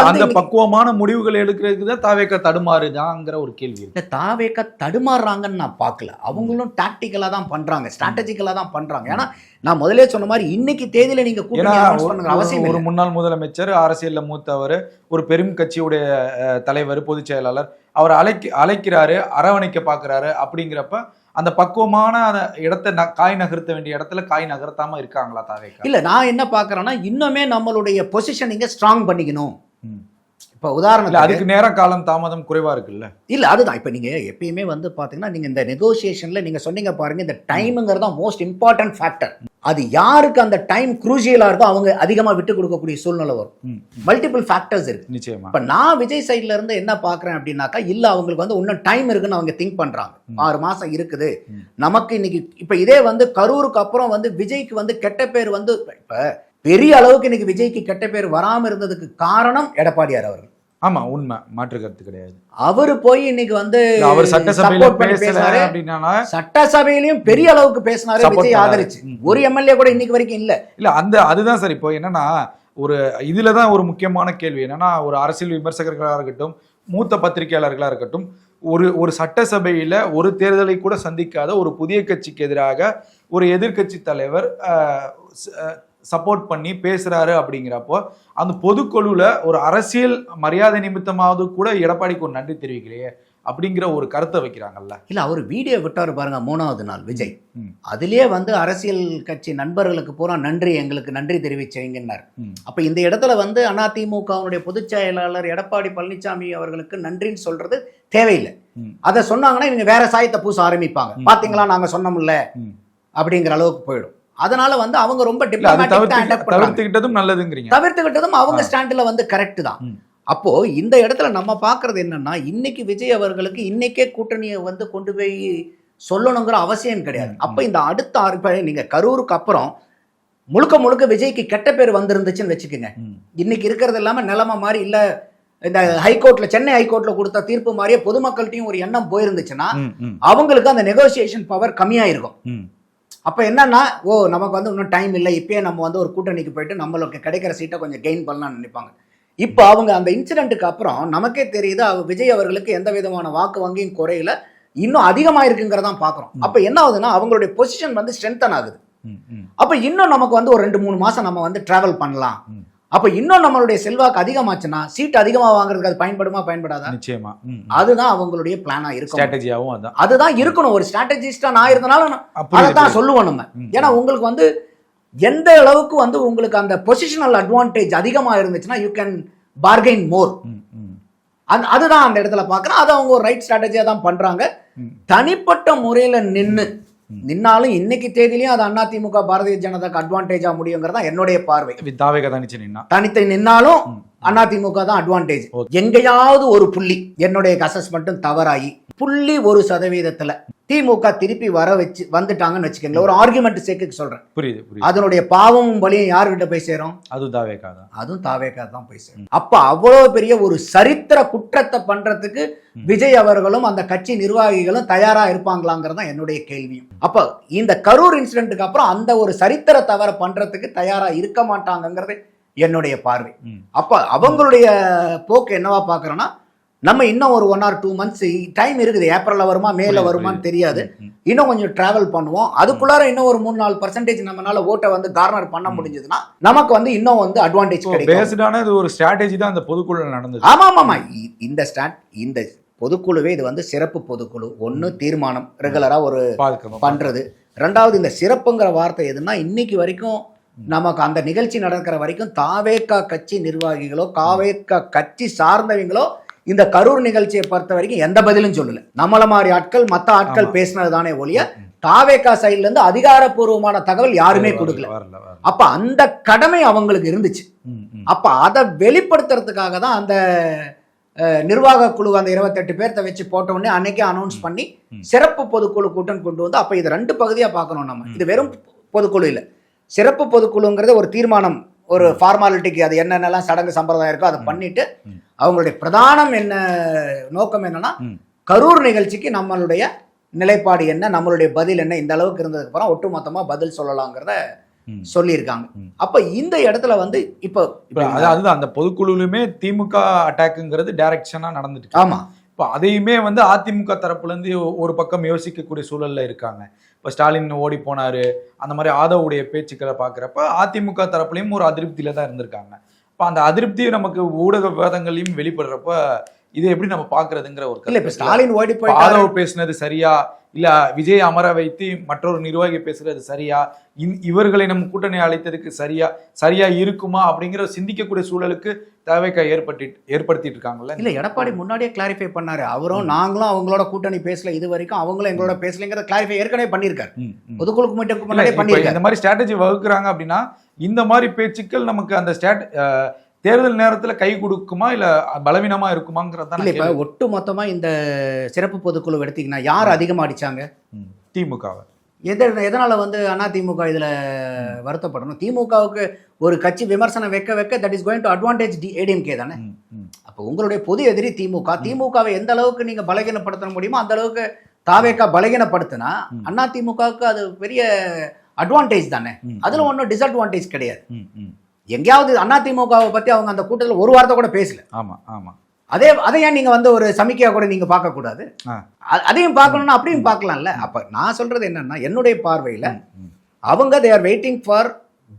C: அந்த- பக்குவமான முடிவுகள் எடுக்கிறதுக்கு தான் தாவேக்க தடுமாறுதாங்கிற ஒரு கேள்வி
B: தாவேக்க தடுமாறுறாங்கன்னு நான் பார்க்கல. அவங்களும் டாக்டிக்கலா தான் பண்றாங்க ஸ்ட்ராட்டஜிக்கலா தான் பண்றாங்க. ஏன்னா நான் முதல்ல சொன்ன மாதிரி இன்னைக்கு தேதியில நீங்க அவசியம்
C: ஒரு முன்னாள் முதலமைச்சர் அரசியல்ல மூத்தவர் ஒரு பெரும் கட்சியுடைய தலைவர் பொதுச் செயலாளர் அவர் அழைக்க அழைக்கிறாரு அரவணைக்க பாக்குறாரு அப்படிங்கிறப்ப அந்த பக்குவமான அந்த இடத்த காய் நகர்த்த வேண்டிய இடத்துல காய் நகர்த்தாம இருக்காங்களா தாவேக்கா?
B: இல்ல நான் என்ன பார்க்கறேன்னா இன்னுமே நம்மளுடைய பொசிஷனிங்க ஸ்ட்ராங் பண்ணிக்கணும். இப்ப உதாரணத்துக்கு
C: அதுக்கு நேரம் காலம் தாமதம் குறைவா இருக்குல்ல?
B: இல்ல அதுதான். இப்ப நீங்க எப்பயுமே வந்து பாத்தீங்கன்னா நீங்க இந்த நெகோசியேஷன்ல நீங்க சொன்னீங்க பாருங்க இந்த டைம்ங்கிறது தான் மோஸ்ட் இம்பார்ட்டன்ட் ஃபேக்டர் அது யாருக்கு அந்த டைம் குரூசியலா இருக்கோ அவங்க அதிகமா விட்டு கொடுக்கக்கூடிய சூழ்நிலை வரும். மல்டிபிள் ஃபேக்டர்ஸ் இருக்கு
C: நிச்சயமா
B: இப்ப நான் விஜய் சைட்ல இருந்து என்ன பாக்குறேன் அப்படின்னாக்கா இல்ல அவங்களுக்கு வந்து இன்னும் டைம் இருக்குன்னு அவங்க திங்க் பண்றாங்க
C: ம்.
B: ஆறு மாசம் இருக்குது. நமக்கு இன்னைக்கு இப்ப இதே வந்து கரூருக்கு அப்புறம் வந்து விஜய்க்கு வந்து கெட்ட பேர் வந்து இப்ப பெரிய அளவுக்கு இன்னைக்கு விஜய்க்கு கெட்ட பேர் வராம இருந்ததுக்கு காரணம் எடப்பாடியார் அவர்கள்
C: ஆமா உண்மை. மாற்று கருத்து கிடையாது.
B: அவரு போய் இன்னைக்கு வந்து
C: அவர் சட்டசபையில
B: சட்டசபையிலயும் பெரிய அளவுக்கு பேசினாரு விஜய். ஆதரிச்சு. ஒரு எம்எல்ஏ கூட இன்னைக்கு வரைக்கும் இல்ல.
C: இல்ல அந்த அதுதான் சார் இப்போ என்னன்னா ஒரு இதுல தான் ஒரு முக்கியமான கேள்வி. என்னன்னா ஒரு அரசியல் விமர்சகர்களாக இருக்கட்டும் மூத்த பத்திரிகையாளர்களாக இருக்கட்டும் ஒரு ஒரு சட்டசபையில ஒரு தேர்தலை கூட சந்திக்காத ஒரு புதிய கட்சிக்கு எதிராக ஒரு எதிர்க்கட்சி தலைவர் சப்போர்ட் பண்ணி பேசுறாரு அப்படிங்கிறப்போ அந்த பொதுக்குழுல ஒரு அரசியல் மரியாதை நிமித்தமாவது கூட எடப்பாடிக்கு ஒரு நன்றி தெரிவிக்கலையே அப்படிங்கிற ஒரு கருத்தை வைக்கிறாங்கல்ல
B: இல்ல அவர் வீடியோ விட்டாரு பாருங்க மூணாவது நாள் விஜய். அதுலயே வந்து அரசியல் கட்சி நண்பர்களுக்கு பூரா நன்றி எங்களுக்கு நன்றி தெரிவிச்சவங்கன்னார்
C: ம்.
B: அப்ப இந்த இடத்துல வந்து அதிமுகவுடைய பொதுச் செயலாளர் எடப்பாடி பழனிசாமி அவர்களுக்கு நன்றின்னு சொல்றது தேவையில்லை. அதை சொன்னாங்கன்னா இவங்க வேற சாயத்தை பூச ஆரம்பிப்பாங்க. பாத்தீங்களா நாங்க சொன்னோம்ல. அப்படிங்கிற அளவுக்கு போயிடும் அதனால வந்து அவங்க ரொம்ப.
C: தவிர்த்துக்கிட்டதும் நல்லதுங்கிறீங்க
B: தவிர்த்துக்கிட்டதும் அவங்க. ஸ்டாண்டில் வந்து கரெக்ட் தான். அப்போ இந்த இடத்துல நம்ம பார்க்கறது என்னன்னா இன்னைக்கு விஜய் அவர்களுக்கு இன்னைக்கே கூட்டணியை வந்து கொண்டு போய் சொல்லணுங்கிற அவசியம் கிடையாது அப்போ இந்த அடுத்த ஆறு நீங்க கரூருக்கு அப்புறம் முழுக்க முழுக்க விஜய்க்கு கெட்ட பேர் வந்திருந்துச்சுன்னு வச்சுக்கோங்க. இன்னைக்கு இருக்கிறது இல்லாம நிலைமை மாதிரி இல்ல இந்த ஹைகோர்ட்ல சென்னை ஹைகோர்ட்ல கொடுத்த தீர்ப்பு மாதிரியே பொதுமக்கள்கிட்டயும் ஒரு எண்ணம் போயிருந்துச்சுன்னா அவங்களுக்கு அந்த நெகோசியேஷன் பவர் கம்மியாயிருக்கும்
C: ம்.
B: அப்போ என்னன்னா ஓ நமக்கு வந்து இன்னும் டைம் இல்லை. இப்பயே நம்ம வந்து ஒரு கூட்டணிக்கு போயிட்டு நம்மளுக்கு கிடைக்கிற சீட்டை கொஞ்சம் கெயின் பண்ணலாம்னு நினைப்பாங்க. இப்போ அவங்க அந்த இன்சிடென்ட்டுக்கு அப்புறம் நமக்கே தெரியுது அவ விஜய் அவர்களுக்கு எந்த விதமான வாக்கு வங்கியும் குறையில. இன்னும் அதிகமாக இருக்குங்கிறதான் பார்க்குறோம் அப்போ என்ன ஆகுதுன்னா அவங்களுடைய பொசிஷன் வந்து ஸ்ட்ரென்தன் ஆகுது. அப்போ இன்னும் நமக்கு வந்து ஒரு ரெண்டு மூணு மாசம் நம்ம வந்து டிராவல் பண்ணலாம். அப்போ இன்னும் நம்மளுடைய செல்வாக்கு அதிகமாச்சுன்னா சீட் அதிகமாக வாங்குறதுக்கு அது பயன்படுமா பயன்படாதா?
C: நிச்சயமா.
B: அதுதான் அவங்களுடைய பிளானா இருக்கும்
C: ஸ்ட்ராட்டஜியாவும் அதான்.
B: அதுதான் இருக்கணும். ஒரு ஸ்ட்ராட்டஜிஸ்டா நான் இருந்தனால நான்
C: அ, புரியுது,
B: அதைத்தான்
C: புரியுது.
B: சொல்லுவோம் நம்ம. ஏன்னா உங்களுக்கு வந்து எந்த அளவுக்கு வந்து உங்களுக்கு அந்த பொசிஷனல் அட்வான்டேஜ் அதிகமா இருந்துச்சுன்னா யூ கேன் பார்கெயின் மோர் அந்த அதுதான் அந்த இடத்துல பார்க்குறேன். அது அவங்க ஒரு ரைட் ஸ்ட்ராட்டஜியா தான் பண்றாங்க.
C: ம்.
B: தனிப்பட்ட முறையில நின்னு
C: ம்.
B: நின்னாலும் இன்னைக்கு தேதியிலையும் அது அதிமுக பாரதிய ஜனதாக்கு அட்வான்டேஜா முடியுங்கிறது என்னுடைய பார்வை
C: தாவேகா தனிச்சு நின்னா
B: தனித்து நின்னாலும்
C: ம்.
B: அதிமுக தான் அட்வான்டேஜ். எங்கேயாவது ஒரு புள்ளி என்னுடைய அசஸ்மெண்ட்டும் தவறாகி புள்ளி ஒரு சதவீதத்துல திமுக திருப்பி வர வச்சு வந்துட்டாங்கன்னு வச்சுக்கோங்களேன். ஒரு ஆர்குமெண்ட் சேர்க்க சொல்றேன்.
C: புரியுது புரியுது.
B: அதனுடைய பாவமும் வலியும் யாருக்கிட்ட போய் சேரும்?
C: அது தாவேகா தான்.
B: அதுவும் தாவேக்கா தான் போய் சேரும். அப்ப அவ்வளவு பெரிய ஒரு சரித்திர குற்றத்தை பண்றதுக்கு விஜய் அவர்களும் அந்த கட்சி நிர்வாகிகளும் தயாரா இருப்பாங்களாங்கிறது தான் என்னுடைய கேள்வியும். அப்ப இந்த கரூர் இன்சிடென்ட்டுக்கு அப்புறம் அந்த ஒரு சரித்திர தவற பண்றதுக்கு தயாரா இருக்க மாட்டாங்கங்கிறது என்னுடைய பார்வை. அப்ப அவங்களுடைய போக்கு என்னவா பார்க்கறோன்னா நம்ம இன்னும் ஒரு one or two months time இருக்குது. ஏப்ரல்ல வருமா மேல
C: புரியுது.
B: தெரியாது. இன்னும் கொஞ்சம் டிராவல் பண்ணுவோம். அதுக்குள்ளார இன்னும் ஒரு மூணு நாலு பர்சன்டேஜ் நம்மளால ஓட்டை வந்து கார்னர் பண்ண. முடிஞ்சதுன்னா நமக்கு வந்து இன்னும் வந்து அட்வான்டேஜ் கிடைக்கும்.
C: இது ஒரு ஸ்ட்ராட்டஜி தான் அந்த பொதுக்குழு நடந்தது.
B: ஆமா ஆமா இந்த ஸ்டாட் இந்த பொதுக்குழுவே இது வந்து சிறப்பு பொதுக்குழு. ஒண்ணு தீர்மானம் ரெகுலரா ஒரு பண்றது. ரெண்டாவது இந்த சிறப்புங்கிற வார்த்தை எதுன்னா இன்னைக்கு வரைக்கும் நமக்கு அந்த நிகழ்ச்சி நடக்கிற வரைக்கும் தாவேக்கா கட்சி நிர்வாகிகளோ காவேக்கா கட்சி சார்ந்தவங்களோ இந்த கரூர் நிகழ்ச்சியை பொறுத்த வரைக்கும் எந்த பதிலும் சொல்லல நம்மள மாதிரி ஆட்கள் மத்த ஆட்கள். பேசினது தானே ஒழிய. தாவேக்கா சைடுல இருந்து அதிகாரப்பூர்வமான தகவல் யாருமே கொடுக்கல. அப்ப அந்த கடமை அவங்களுக்கு இருந்துச்சு. அப்ப அதை வெளிப்படுத்துறதுக்காக தான் அந்த நிர்வாக குழு அந்த இருபத்தெட்டு பேர்த்த வச்சு போட்ட உடனே அன்னைக்கே அனௌன்ஸ் பண்ணி. சிறப்பு பொதுக்குழு கூட்டம் கொண்டு வந்து அப்ப இது ரெண்டு பகுதியா பார்க்கணும் நம்ம இது வெறும் பொதுக்குழு இல்ல சிறப்பு பொதுக்குழுங்கிறது ஒரு தீர்மானம் ஒரு ஃபார்மாலிட்டிக்கு அது என்னென்னலாம் சடங்கு சம்பிரதாயம் இருக்கோ அதை. பண்ணிட்டு. அவங்களுடைய பிரதானம் என்ன நோக்கம் என்னன்னா. கரூர் நிகழ்ச்சிக்கு நம்மளுடைய நிலைப்பாடு என்ன நம்மளுடைய பதில் என்ன இந்த அளவுக்கு இருந்ததுக்கு அப்புறம் ஒட்டுமொத்தமா பதில் சொல்லலாங்கிறத. சொல்லியிருக்காங்க. அப்ப இந்த இடத்துல வந்து இப்போ
C: இப்ப அது அதுதான் அந்த பொதுக்குழுலுமே திமுக அட்டாக்குங்கிறது டைரக்ஷனா நடந்துட்டு.
B: ஆமா
C: இப்போ அதையுமே வந்து அதிமுக தரப்புல இருந்து ஒரு பக்கம் யோசிக்கக்கூடிய சூழல்ல இருக்காங்க. இப்போ ஸ்டாலின் ஓடி போனாரு அந்த மாதிரி ஆதவுடைய பேச்சுக்களை பார்க்குறப்ப அதிமுக தரப்புலையும் ஒரு அதிருப்தியில தான் இருந்திருக்காங்க. இப்போ அந்த அதிருப்தி நமக்கு ஊடக விவாதங்களையும் வெளிப்படுறப்ப இதை எப்படி நம்ம பாக்குறதுங்கிற ஒரு
B: இல்ல இப்ப. ஸ்டாலின் ஓடி போயிட்டாரு.
C: ஆதவ் பேசுனது சரியா? இல்ல விஜய் அமர வைத்து மற்றொரு நிர்வாகி பேசுறது சரியா? இவர்களை நம்ம கூட்டணி அழைத்ததுக்கு சரியா? சரியா இருக்குமா? அப்படிங்கிற சிந்திக்கக்கூடிய சூழலுக்கு தேவைக்கா ஏற்பட்டு ஏற்படுத்திட்டு இருக்காங்கல்ல
B: இல்ல எடப்பாடி முன்னாடியே கிளாரிஃபை பண்ணாரு. அவரும் நாங்களும் அவங்களோட கூட்டணி பேசல இது வரைக்கும். அவங்களும் எங்களோட பேசலைங்கிறத கிளாரிஃபை ஏற்கனவே பண்ணியிருக்காரு.
C: இல்ல,
B: முன்னாடியே பண்ணியிருக்காரு.
C: இந்த மாதிரி ஸ்ட்ராட்டஜி வகுக்குறாங்க அப்படின்னா இந்த மாதிரி பேச்சுக்கள் நமக்கு அந்த ஸ்டாட் தேர்தல் நேரத்துல கை கொடுக்குமா இல்ல பலவீனமா இருக்குமாங்கிறது தான்
B: இப்ப. ஒட்டு மொத்தமா இந்த சிறப்பு பொதுக்குழு எடுத்தீங்கன்னா யார் அதிகமா அடிச்சாங்க
C: ம். திமுகவை
B: எத எதனால வந்து அதிமுக இதுல வருத்தப்படணும் திமுகவுக்கு ஒரு கட்சி விமர்சனம் வைக்க வைக்க that is going to advantage the ADMK தானே. அப்போ உங்களுடைய பொது எதிரி திமுக திமுகவை எந்த அளவுக்கு நீங்க பலகீனப்படுத்த முடியுமோ அந்த அளவுக்கு தாவேக்கா பலகீனப்படுத்தினா அண்ணா திமுகவுக்கு அது பெரிய அட்வான்டேஜ் தானே. அதுல ஒன்றும் டிஸ்அட்வான்டேஜ் கிடையாது. எங்கேயாவது அண்ணா திமுகவை பத்தி அவங்க அந்த கூட்டத்தில் ஒரு வார்த்தை கூட பேசல.
C: ஆமா ஆமா.
B: அதே அதை ஏன் நீங்க வந்து ஒரு சமிக்கையா கூட நீங்க பார்க்க கூடாது
C: ஆ.
B: அ- அதையும் பார்க்கணும்னா அப்படியும் பார்க்கலாம்ல. அப்ப நான் சொல்றது என்னன்னா என்னுடைய பார்வையில. அவங்க they are waiting for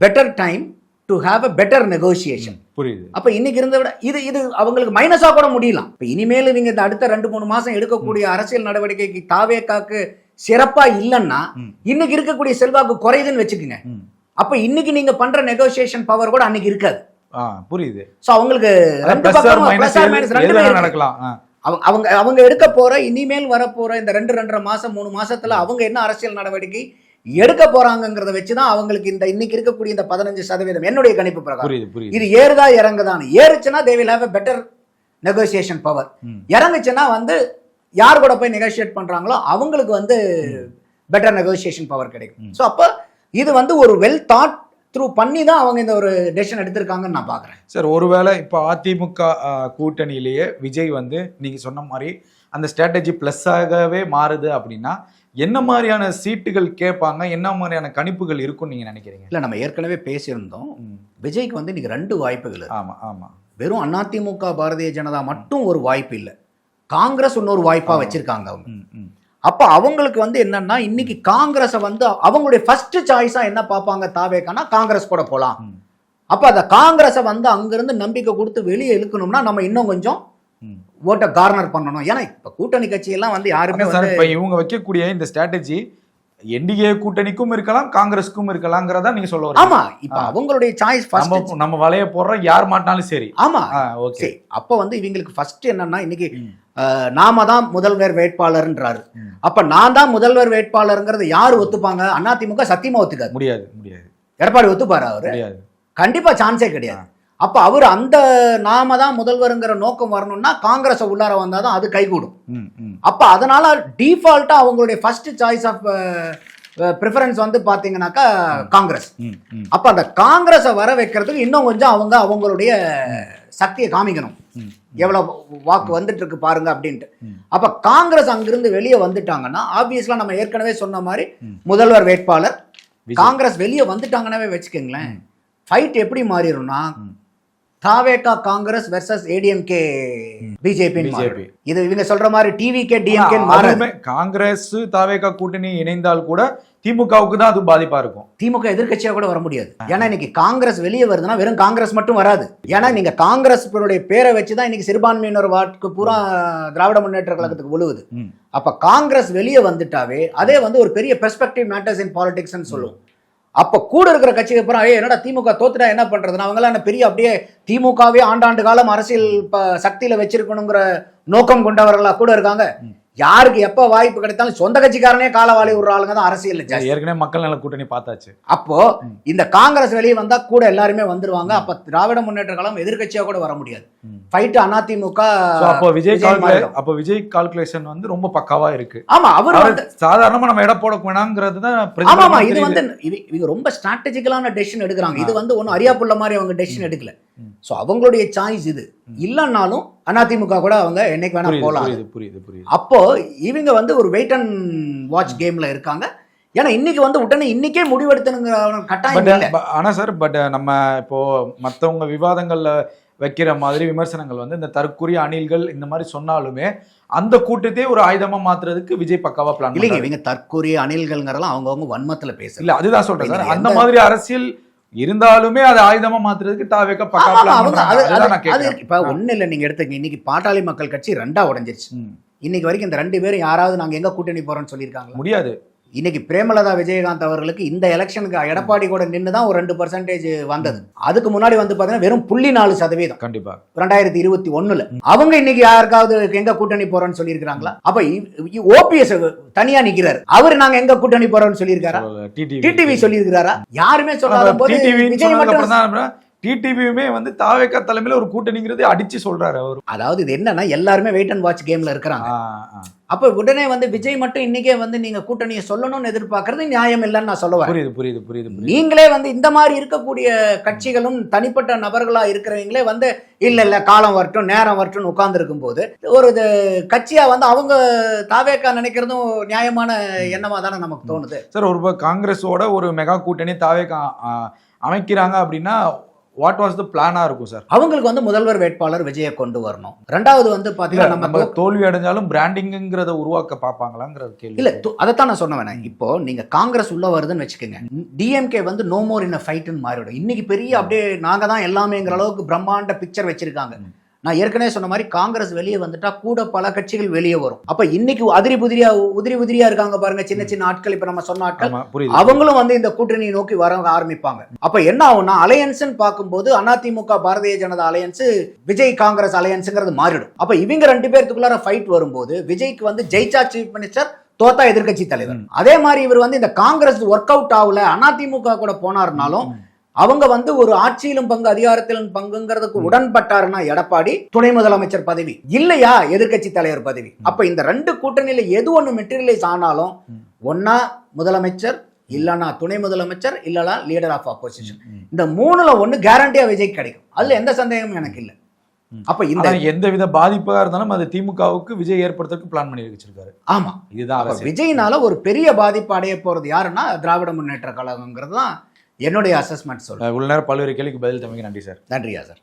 B: better time to have a better negotiation
C: புரியுது.
B: அப்ப இன்னைக்கு இருந்த விட இது இது அவங்களுக்கு மைனஸா கூட முடியலாம். இப்ப இனிமேல் நீங்க இந்த அடுத்த ரெண்டு மூணு மாசம் எடுக்கக்கூடிய அரசியல் நடவடிக்கைக்கு தாவேக்காக்கு சிறப்பா இல்லைன்னா
C: ம்.
B: இன்னைக்கு இருக்கக்கூடிய செல்வாக்கு குறையுதுன்னு வச்சுக்கோங்க. அப்ப இன்னைக்கு நீங்க பண்ற நெகோசியேஷன் பவர் கூட அன்னைக்கு இருக்காது.
C: புரியுது.
B: சோ அவங்களுக்கு.
C: நடக்கலாம்.
B: அவங்க அவங்க எடுக்க போற இனிமேல் வரப்போற இந்த ரெண்டு ரெண்டரை மாசம் மூணு மாசத்துல அவங்க என்ன அரசியல் நடவடிக்கை எடுக்க போறாங்கங்கிறத வச்சுதான் அவங்களுக்கு இந்த இன்னைக்கு இருக்கக்கூடிய இந்த பதினஞ்சு சதவீதம் என்னுடைய கணிப்பு பிரகாரம். இது ஏறுதா இறங்குதான்னு. ஏறுச்சுன்னா they will have a better negotiation power. இறங்குச்சுன்னா வந்து யார் கூட போய் நெகோசியேட் பண்றாங்களோ அவங்களுக்கு வந்து பெட்டர் நெகோசியேஷன் பவர் கிடைக்கும். ஸோ அப்போ இது வந்து ஒரு வெல் தாட் த்ரூ பண்ணி தான் அவங்க இந்த ஒரு டெசிஷன் எடுத்திருக்காங்கன்னு நான் பார்க்குறேன்.
C: சார் ஒருவேளை இப்போ அதிமுக கூட்டணியிலேயே விஜய் வந்து நீங்க சொன்ன மாதிரி அந்த ஸ்ட்ராட்டஜி ப்ளஸ் ஆகவே மாறுது அப்படின்னா என்ன மாதிரியான சீட்டுகள் கேட்பாங்க என்ன மாதிரியான கணிப்புகள் இருக்கும்னு நீங்க நினைக்கிறீங்க?
B: இல்லை நம்ம ஏற்கனவே பேசியிருந்தோம். விஜய்க்கு வந்து இன்னைக்கு ரெண்டு வாய்ப்புகள் இருக்கு.
C: ஆமா ஆமா.
B: வெறும் அதிமுக பாரதிய ஜனதா மட்டும் ஒரு வாய்ப்பு இல்லை. காங்கிரஸ் இன்னொரு வாய்ப்பா வச்சிருக்காங்க அவங்க. அப்ப அவங்களுக்கு வந்து என்னன்னா இன்னைக்கு காங்கிரஸை வந்து அவங்களுடைய ஃபர்ஸ்ட் சாய்ஸா என்ன பார்ப்பாங்க தாவேக்கானா காங்கிரஸ் கூட போலாம்
C: ம்.
B: அப்ப அந்த காங்கிரஸை வந்து அங்கிருந்து நம்பிக்கை கொடுத்து வெளியே இழுக்கணும்னா நம்ம இன்னும் கொஞ்சம். ஓட்டை கார்னர் பண்ணணும் ஏன்னா இப்ப கூட்டணி கட்சியெல்லாம் வந்து யாருமே
C: இப்போ இவங்க வைக்கக்கூடிய இந்த ஸ்ட்ராட்டஜி என்டிஏ கூட்டணிக்கும் இருக்கலாம் காங்கிரஸுக்கும் இருக்கலாங்கிறதா நீங்க சொல்ல வரீங்க.
B: ஆமா இப்ப அவங்களுடைய சாய்ஸ் ஃபர்ஸ்ட்
C: நம்ம வலைய போடுற யார் மாட்டினாலும் சரி.
B: ஆமா.
C: ஓகே
B: அப்ப வந்து இவங்களுக்கு ஃபர்ஸ்ட் என்னன்னா இன்னைக்கு நாம தான் முதல்வர் வேட்பாளர்ன்றாரு. அப்ப நான் தான் முதல்வர் வேட்பாளருங்கிறது யாரு ஒத்துப்பாங்க? அதிமுக சத்தியமா ஒத்துக்காது.
C: முடியாது முடியாது.
B: எடப்பாடி ஒத்துப்பாரு அவரு? கண்டிப்பா சான்ஸே கிடையாது. அப்ப அவர் அந்த நாம தான் முதல்வருங்கிற நோக்கம் வரணும்னா காங்கிரஸ் உள்ளார வந்தாதான் அது கைகூடும். அப்ப அதனால டிஃபால்ட்டா அவங்களுடைய ஃபர்ஸ்ட் சாய்ஸ் ஆஃப் ப்ரிஃபரன்ஸ் வந்து பாத்தீங்கன்னாக்கா காங்கிரஸ். அப்ப அந்த காங்கிரஸை வர வைக்கிறதுக்கு இன்னும் கொஞ்சம் அவங்க அவங்களுடைய சக்தியை காமிக்கணும்
C: ம்.
B: எவ்வளவு வாக்கு வந்துட்டு இருக்கு பாருங்க அப்படின்ட்டு. அப்ப காங்கிரஸ் அங்கிருந்து வெளியே வந்துட்டாங்கன்னா ஆப்வியஸ்லா நம்ம ஏற்கனவே சொன்ன மாதிரி. முதல்வர் வேட்பாளர். காங்கிரஸ் வெளியே வந்துட்டாங்கன்னாவே வச்சுக்கோங்களேன் ஃபைட் எப்படி மாறிடும்னா. TVK Congress versus ADMK BJP
C: BJP.
B: இது இவங்க சொல்ற மாதிரி டிவிகே டிஎம்கே
C: ஆனா,
B: மாறாது
C: அதுவுமே காங்கிரஸ் தாவேகா கூட்டணி இணைந்தால் கூட திமுகவுக்கு தான் அது பாதிப்பா இருக்கும்.
B: திமுக எதிர்க்கட்சியா கூட வர முடியாது. ஏன்னா இன்னைக்கு காங்கிரஸ் வெளியே வருதுன்னா வெறும் காங்கிரஸ் மட்டும் வராது. ஏன்னா நீங்க காங்கிரஸ் பேரை வச்சுதான் இன்னைக்கு சிறுபான்மையினர் வாக்கு பூரா திராவிட முன்னேற்ற கழகத்துக்கு விழுவுது
C: ம்.
B: அப்ப காங்கிரஸ் வெளியே வந்துட்டாவே அதே வந்து ஒரு பெரிய பெர்ஸ்பெக்டிவ் மேட்டர்ஸ் இன் பாலிடிக்ஸ்னு சொல்லுவோம். அப்போ கூட இருக்கிற கட்சிக்கு அப்புறம் ஏ என்னடா திமுக தோத்துட்டா என்ன பண்றதுன்னா அவங்களாம் என்ன பெரிய அப்படியே திமுகவே ஆண்டாண்டு காலம் அரசியல் சக்தியில் வச்சிருக்கணுங்கிற நோக்கம் கொண்டவர்களாக கூட இருக்காங்க. யாருக்கு எப்ப வாய்ப்பு கிடைத்தாலும் சொந்த கட்சிக்காரனே காலவாளி விடுற ஆளுங்க தான் அரசியல்
C: ஏற்கனவே மக்கள் நல கூட்டணி பார்த்தாச்சு.
B: அப்போ இந்த காங்கிரஸ் வெளியே வந்தா கூட எல்லாருமே வந்துருவாங்க. அப்ப திராவிட முன்னேற்ற கழகம் எதிர்க்கட்சியா கூட வர முடியாது. ஃபைட் அதிமுக
C: அப்போ விஜய். அப்போ விஜய் கால்குலேஷன் வந்து ரொம்ப பக்காவா இருக்கு.
B: ஆமா அவர்
C: சாதாரணமா நம்ம இடம் போட வேணாங்கிறது தான்
B: ஆமா இது. வந்து இவ- இவங்க ரொம்ப ஸ்ட்ராட்டஜிக்கலான டெசிஷன் எடுக்கிறாங்க. இது வந்து ஒன்றும் அரியாப்புள்ள மாதிரி அவங்க டெசிஷன் எடுக்கல. சோ அவங்களுடைய சாய்ஸ் இது. இல்லைன்னாலும் அதிமுக கூட அவங்க என்னைக்கு வேணா போலாம்
C: புரியுது புரியுது
B: அப்போ இவங்க வந்து ஒரு வெயிட் அண்ட் வாட்ச் கேம்ல இருக்காங்க. ஏன்னா இன்னைக்கு வந்து உடனே இன்னைக்கே முடிவெடுத்தனுங்கிற கட்டாயம்
C: ஆனா சார் பட் நம்ம இப்போ மத்தவங்க விவாதங்கள்ல வைக்கிற மாதிரி விமர்சனங்கள் வந்து இந்த தற்குறிய அணில்கள் இந்த மாதிரி சொன்னாலுமே அந்த கூட்டத்தையே ஒரு ஆயுதமா மாத்துறதுக்கு விஜய் பக்காவா பிளான்
B: இல்லைங்க இவங்க தற்கூறிய அணில்கள்ங்கிறலாம் அவங்கவங்க வன்மத்துல பேசல
C: இல்ல அதுதான் சொல்றேன் சார் அந்த மாதிரி அரசியல் இருந்தாலுமே அதை ஆயுதமா மாத்துறதுக்கு தாவேக்க பக்கா
B: ஆமா, ஆமா,
C: பிளான்
B: அவங்க
C: பண்றாங்க.
B: அது-
C: அதுதான்
B: அது-
C: நான்
B: அது
C: கேட்கிறேன்
B: இருக்கு. இப்ப ஒண்ணு இல்ல நீங்க எடுத்துங்க இன்னைக்கு பாட்டாளி மக்கள் கட்சி ரெண்டா உடைஞ்சிருச்சு. இன்னைக்கு வரைக்கும் இந்த ரெண்டு பேரும் யாராவது நாங்க எங்க கூட்டணி போறோம்னு சொல்லியிருக்காங்களா?
C: முடியாது.
B: இன்னைக்கு பிரேமலதா விஜயகாந்த் அவர்களுக்கு இந்த எலெக்ஷனுக்கு எடப்பாடி கூட நின்று தான் ஒரு ரெண்டு பர்சன்டேஜ் வந்தது. அதுக்கு முன்னாடி வந்து பாத்தீங்கன்னா வெறும் புள்ளி நாலு சதவீதம்.
C: கண்டிப்பா.
B: ரெண்டாயிரத்தி இருபத்தி ஒண்ணுல. அவங்க இன்னைக்கு யாருக்காவது எங்க கூட்டணி போறோம்னு சொல்லியிருக்காங்களா அப்ப ஓபிஎஸ் தனியா நிக்கிறாரு. அவர் நாங்க எங்க கூட்டணி போறோம்னு சொல்லியிருக்காரா?
C: டிடிவி
B: சொல்லியிருக்காரா யாருமே சொல்லாத போது விஜய் மட்டும்
C: டிடிவியுமே வந்து தாவேக்கா தலைமையில ஒரு கூட்டணிங்கிறது அடிச்சு சொல்றாரு அவர்.
B: அதாவது இது என்னன்னா எல்லாருமே வெயிட் அண்ட் வாட்ச் கேம்ல இருக்கிறாங்க. அப்ப உடனே வந்து விஜய் மட்டும் இன்னைக்கே வந்து நீங்க கூட்டணியை சொல்லணும்னு எதிர்பார்க்கறது நியாயம் இல்லைன்னு நான் சொல்ல வரேன்
C: புரியுது புரியுது புரியுது.
B: நீங்களே வந்து இந்த மாதிரி இருக்கக்கூடிய கட்சிகளும் தனிப்பட்ட நபர்களா இருக்கிறவங்களே வந்து இல்ல இல்ல காலம் வரட்டும் நேரம் வரட்டும்னு உட்கார்ந்து இருக்கும்போது ஒரு கட்சியா வந்து அவங்க தாவேக்கா நினைக்கிறதும் நியாயமான எண்ணமா தானே நமக்கு தோணுது.
C: சார் ஒரு காங்கிரஸோட ஒரு மெகா கூட்டணி தாவேக்கா அமைக்கிறாங்க அப்படின்னா வாட் வாஸ் த பிளானா இருக்கும் சார்
B: அவங்களுக்கு வந்து முதல்வர் வேட்பாளர் விஜயை கொண்டு வரணும். ரெண்டாவது வந்து பாத்தீங்கன்னா
C: நம்ம தோல்வி அடைஞ்சாலும் பிராண்டிங்கிறத உருவாக்க பார்ப்பாங்களாங்கிற கேள்வி.
B: இல்ல அதைத்தான் நான் சொன்ன வேணாம். இப்போ நீங்க காங்கிரஸ் உள்ள வருதுன்னு வச்சுக்கோங்க. டிஎம்கே வந்து நோ மோர் இன் ஃபைட்னு மாறிடும். இன்னைக்கு பெரிய அப்படியே நாங்க தான் எல்லாமேங்கிற அளவுக்கு பிரம்மாண்ட பிக்சர் வச்சிருக்காங்க. நான் ஏற்கனவே சொன்ன மாதிரி காங்கிரஸ் வெளியே வந்துட்டா கூட பல கட்சிகள் வெளியே வரும். அப்ப இன்னைக்கு அதிரி புதிரியா உதிரி உதிரியா இருக்காங்க பாருங்க சின்ன சின்ன ஆட்கள் இப்ப நம்ம சொன்ன ஆட்கள். அவங்களும் வந்து இந்த கூட்டணியை நோக்கி வர ஆரம்பிப்பாங்க. அப்ப என்ன ஆகும்னா அலையன்ஸ்னு பார்க்கும்போது அதிமுக பாரதிய ஜனதா அலையன்ஸ் விஜய் காங்கிரஸ் அலையன்ஸ்ங்கிறது மாறிடும். அப்ப இவங்க ரெண்டு பேர்த்துக்குள்ளார ஃபைட் வரும்போது விஜய்க்கு வந்து ஜெயிச்சா சீஃப் மினிஸ்டர் தோத்தா எதிர்க்கட்சி தலைவர். அதே மாதிரி இவர் வந்து இந்த காங்கிரஸ் ஒர்க் அவுட் ஆகல அதிமுக கூட போனாருனாலும் அவங்க வந்து ஒரு ஆட்சியிலும் பங்கு அதிகாரத்திலும் பங்குங்கிறதுக்கு உடன்பட்டாருன்னா எடப்பாடி துணை முதலமைச்சர் பதவி. இல்லையா? எதிர்க்கட்சி தலைவர் பதவி. அப்ப இந்த ரெண்டு கூட்டணியில எது ஒண்ணு மெட்டீரியலைஸ் ஆனாலும் ஒன்னா முதலமைச்சர் இல்லனா துணை முதலமைச்சர் இல்லனா லீடர் ஆஃப் ஆப்போசிஷன் இந்த மூணுல ஒண்ணு கேரண்டியா விஜய் கிடைக்கும். அதுல எந்த சந்தேகமும் எனக்கு இல்ல. அப்ப இந்த
C: எந்த வித பாதிப்பாக இருந்தாலும் அது திமுகவுக்கு விஜய் ஏற்படுத்துறதுக்கு பிளான் பண்ணி வச்சிருக்காரு.
B: ஆமா.
C: இதுதான்.
B: விஜய்னால ஒரு பெரிய பாதிப்பு அடைய போறது யாருன்னா திராவிட முன்னேற்ற கழகங்கிறது தான் என்னுடைய அசஸ்மெண்ட் சொல்றேன்.
C: இவ்வளவு நேரம் பல்வேறு கேள்விக்கு பதில் தமிழ் நன்றி சார்.
B: நன்றியா சார்.